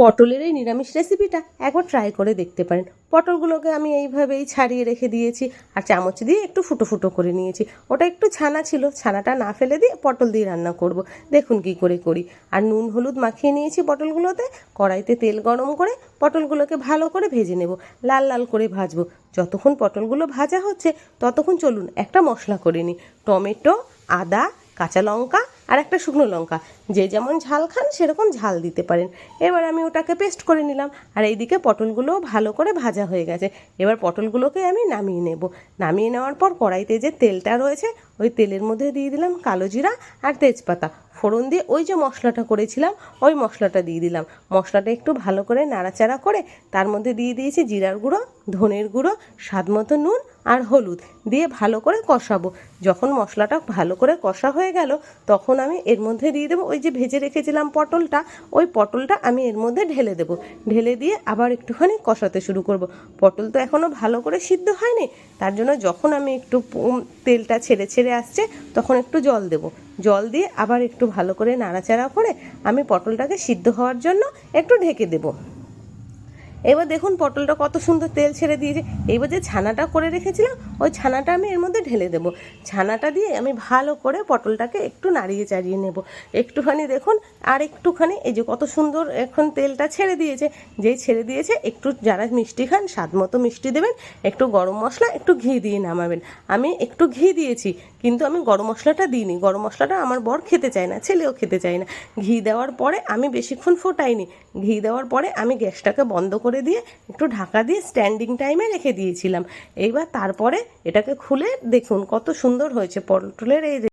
পটলের এই নিরামিষ রেসিপিটা একবার ট্রাই করে দেখতে পারেন। পটলগুলোকে আমি এইভাবেই ছাড়িয়ে রেখে দিয়েছি আর চামচ দিয়ে একটু ফুটো ফুটো করে নিয়েছি। ওটা একটু ছানা ছিল, ছানাটা না ফেলে দিয়ে পটল দিয়ে রান্না করব। দেখুন কি করে করি। আর নুন হলুদ মাখিয়ে নিয়েছি পটলগুলোতে। কড়াইতে তেল গরম করে পটলগুলোকে ভালো করে ভেজে নেব। লাল লাল করে ভাজবো। যতক্ষণ পটলগুলো ভাজা হচ্ছে, ততক্ষণ চলুন একটা মশলা করে নিই। টমেটো, আদা, কাঁচা লঙ্কা আর একটা শুকনো লঙ্কা। যে যেমন ঝাল খান, সেরকম ঝাল দিতে পারেন। এবার আমি ওটাকে পেস্ট করে নিলাম। আর এইদিকে পটলগুলোও ভালো করে ভাজা হয়ে গেছে। এবার পটলগুলোকে আমি নামিয়ে নেব। নামিয়ে নেওয়ার পর কড়াইতে যে তেলটা রয়েছে, ওই তেলের মধ্যে দিয়ে দিলাম কালো জিরা আর তেজপাতা। ফোড়ন দিয়ে ওই যে মশলাটা করেছিলাম, ওই মশলাটা দিয়ে দিলাম। মশলাটা একটু ভালো করে নাড়াচাড়া করে তার মধ্যে দিয়ে দিয়েছি জিরার গুঁড়ো, ধনের গুঁড়ো, স্বাদ মতো নুন আর হলুদ দিয়ে ভালো করে কষাবো। যখন মশলাটা ভালো করে কষা হয়ে গেল, তখন আমি এর মধ্যে দিয়ে দেবো ওই যে ভেজে রেখেছিলাম পটলটা, ওই পটলটা আমি এর মধ্যে ঢেলে দেবো। ঢেলে দিয়ে আবার একটুখানি কষাতে শুরু করব। পটল তো এখনও ভালো করে সিদ্ধ হয়নি, তার জন্য যখন আমি একটু তেলটা ছেড়ে ছেড়ে আসছে, তখন একটু জল দেবো। জল দিয়ে আবার একটু ভালো করে নাড়াচাড়া করে আমি পটলটাকে সিদ্ধ হওয়ার জন্য একটু ঢেকে দেবো। এবার দেখুন পটলটা কত সুন্দর তেল ছেড়ে দিয়েছে। এইবার যে ছানাটা করে রেখেছিলাম, ওই ছানাটা আমি এর মধ্যে ঢেলে দেবো। ছানাটা দিয়ে আমি ভালো করে পটলটাকে একটু নাড়িয়ে চাড়িয়ে নেব। একটুখানি দেখুন, আর একটুখানি এই যে কত সুন্দর এখন তেলটা ছেড়ে দিয়েছে। যেই ছেড়ে দিয়েছে, একটু যারা মিষ্টি খান, স্বাদ মতো মিষ্টি দেবেন, একটু গরম মশলা, একটু ঘি দিয়ে নামাবেন। আমি একটু ঘি দিয়েছি, কিন্তু আমি গরম মশলাটা দিইনি। গরম মশলাটা আমার বর খেতে চায় না, ছেলেও খেতে চায় না। ঘি দেওয়ার পরে আমি বেশিক্ষণ ফোটাইনি। ঘি দেওয়ার পরে আমি গ্যাসটাকে বন্ধ করে দিয়ে একটু ঢাকা দিয়ে স্ট্যান্ডিং টাইমে রেখে দিয়েছিলাম। এইবার তারপরে এটাকে খুলে দেখুন কত সুন্দর হয়েছে পটলের এই